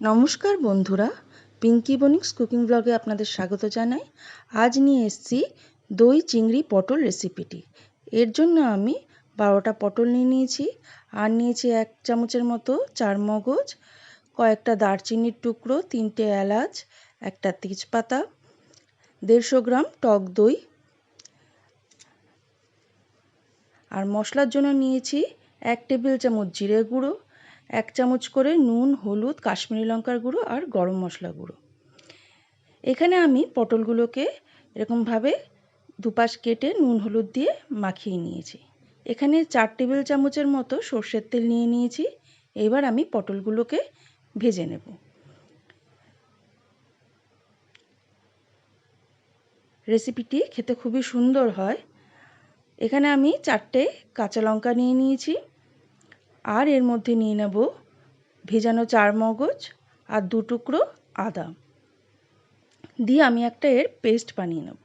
নমস্কার বন্ধুরা, পিঙ্কি বনিক্স কুকিং ব্লগে আপনাদের স্বাগত জানাই। আজ নিয়ে এসেছি দই চিংড়ি পটল রেসিপিটি। এর জন্য আমি বারোটা পটল নিয়ে নিয়েছি, আর নিয়েছি এক চামচের মতো চার মগজ কয়েকটা দারচিনির টুকরো, তিনটে এলাচ, একটা তেজপাতা, দেড়শো গ্রাম টক দই, আর মশলার জন্য নিয়েছি এক টেবিল চামচ জিরে গুঁড়ো এক চামচ করে নুন, হলুদ, কাশ্মীরি লঙ্কার গুঁড়ো আর গরম মশলা গুঁড়ো। এখানে আমি পটলগুলোকে এরকমভাবে দুপাশ কেটে নুন, হলুদ দিয়ে মাখিয়ে নিয়েছি। এখানে চার টেবিল চামচের মতো সর্ষের তেল নিয়ে নিয়েছি। এবার আমি পটলগুলোকে ভেজে নেব। রেসিপিটি খেতে খুবই সুন্দর হয়। এখানে আমি চারটে কাঁচা লঙ্কা নিয়ে নিয়েছি। আর এর মধ্যে নিয়ে নেব ভেজানো চার মগজ আর দু টুকরো আদা। দিয়ে আমি একটা এর পেস্ট বানিয়ে নেব।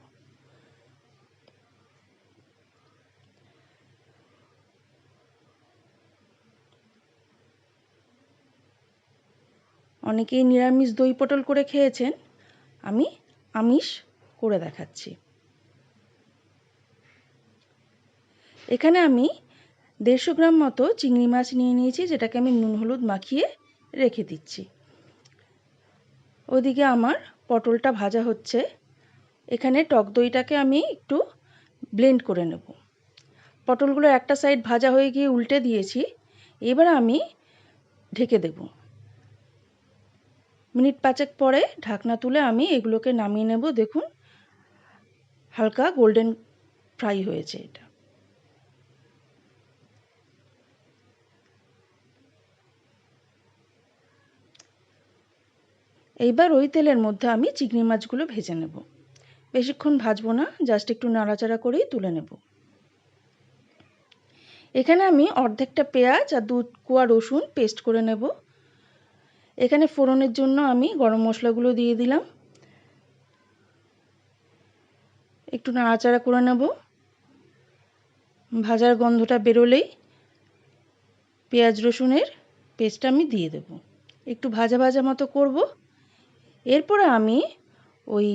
অনেকেই নিরামিষ দই পটল করে খেয়েছেন, আমি আমিষ করে দেখাচ্ছি। এখানে আমি দেড়শো গ্রাম মতো চিংড়ি মাছ নিয়ে নিয়েছি, যেটাকে আমি নুন হলুদ মাখিয়ে রেখে দিচ্ছি। ওদিকে আমার পটলটা ভাজা হচ্ছে। এখানে টক দইটাকে আমি একটু ব্লেন্ড করে নেব। পটলগুলো একটা সাইড ভাজা হয়ে গিয়ে উল্টে দিয়েছি, এবার আমি ঢেকে দেব। মিনিট পাঁচেক পরে ঢাকনা তুলে আমি এগুলোকে নামিয়ে নেব। দেখুন, হালকা গোল্ডেন ফ্রাই হয়েছে এটা। এইবার ওই তেলের মধ্যে আমি চিংড়ি মাছগুলো ভেজে নেব। বেশিক্ষণ ভাজবো না, জাস্ট একটু নাড়াচাড়া করেই তুলে নেব। এখানে আমি অর্ধেকটা পেঁয়াজ আর দু কুয়া রসুন পেস্ট করে নেব। এখানে ফোড়নের জন্য আমি গরম মশলাগুলো দিয়ে দিলাম। একটু নাড়াচাড়া করে নেব। ভাজার গন্ধটা বেরোলেই পেঁয়াজ রসুনের পেস্টটা আমি দিয়ে দেব। একটু ভাজা ভাজা মতো করব। এরপরে আমি ওই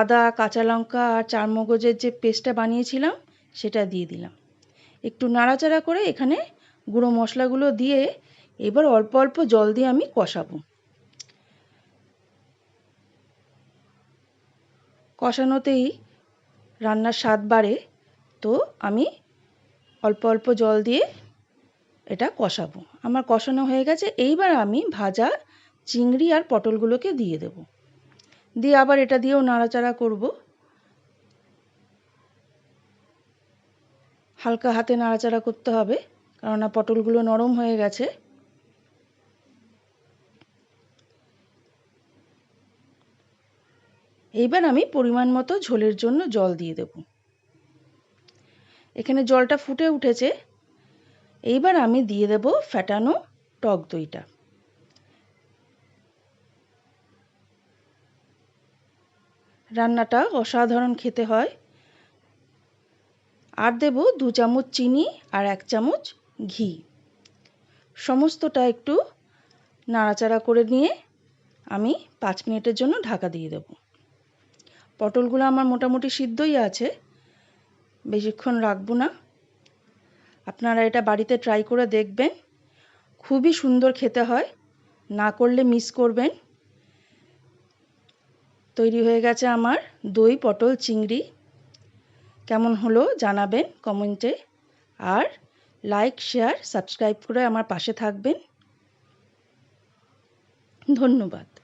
আদা, কাঁচা লঙ্কা আর চারমগজের যে পেস্টটা বানিয়েছিলাম, সেটা দিয়ে দিলাম। একটু নাড়াচাড়া করে এখানে গুঁড়ো মশলাগুলো দিয়ে এবার অল্প অল্প জল দিয়ে আমি কষাবো। কষানোতেই রান্নার স্বাদ বাড়ে, তো আমি অল্প অল্প জল দিয়ে এটা কষাবো। আমার কষানো হয়ে গেছে। এইবার আমি ভাজা চিংড়ি আর পটলগুলোকে দিয়ে দেব। দিয়ে আবার এটা দিয়েও নাড়াচাড়া করব। হালকা হাতে নাড়াচাড়া করতে হবে, কেননা পটলগুলো নরম হয়ে গেছে। এইবার আমি পরিমাণ মতো ঝোলের জন্য জল দিয়ে দেব। এখানে জলটা ফুটে উঠেছে। এইবার আমি দিয়ে দেব ফ্যাটানো টক দইটা। রান্নাটা অসাধারণ খেতে হয়। আর দেব দু চামচ চিনি আর এক চামচ ঘি। সমস্তটা একটু নাড়াচাড়া করে নিয়ে আমি পাঁচ মিনিটের জন্য ঢাকা দিয়ে দেব। পটলগুলো আমার মোটামুটি সিদ্ধই আছে, বেশিক্ষণ রাখব না। আপনারা এটা বাড়িতে ট্রাই করে দেখবেন। খুবই সুন্দর খেতে হয়, না করলে মিস করবেন। তৈরি হয়ে গেছে আমার দই, পটল, চিংড়ি। কেমন হলো জানাবেন কমেন্টে আর লাইক শেয়ার সাবস্ক্রাইব করে আমার পাশে থাকবেন। ধন্যবাদ।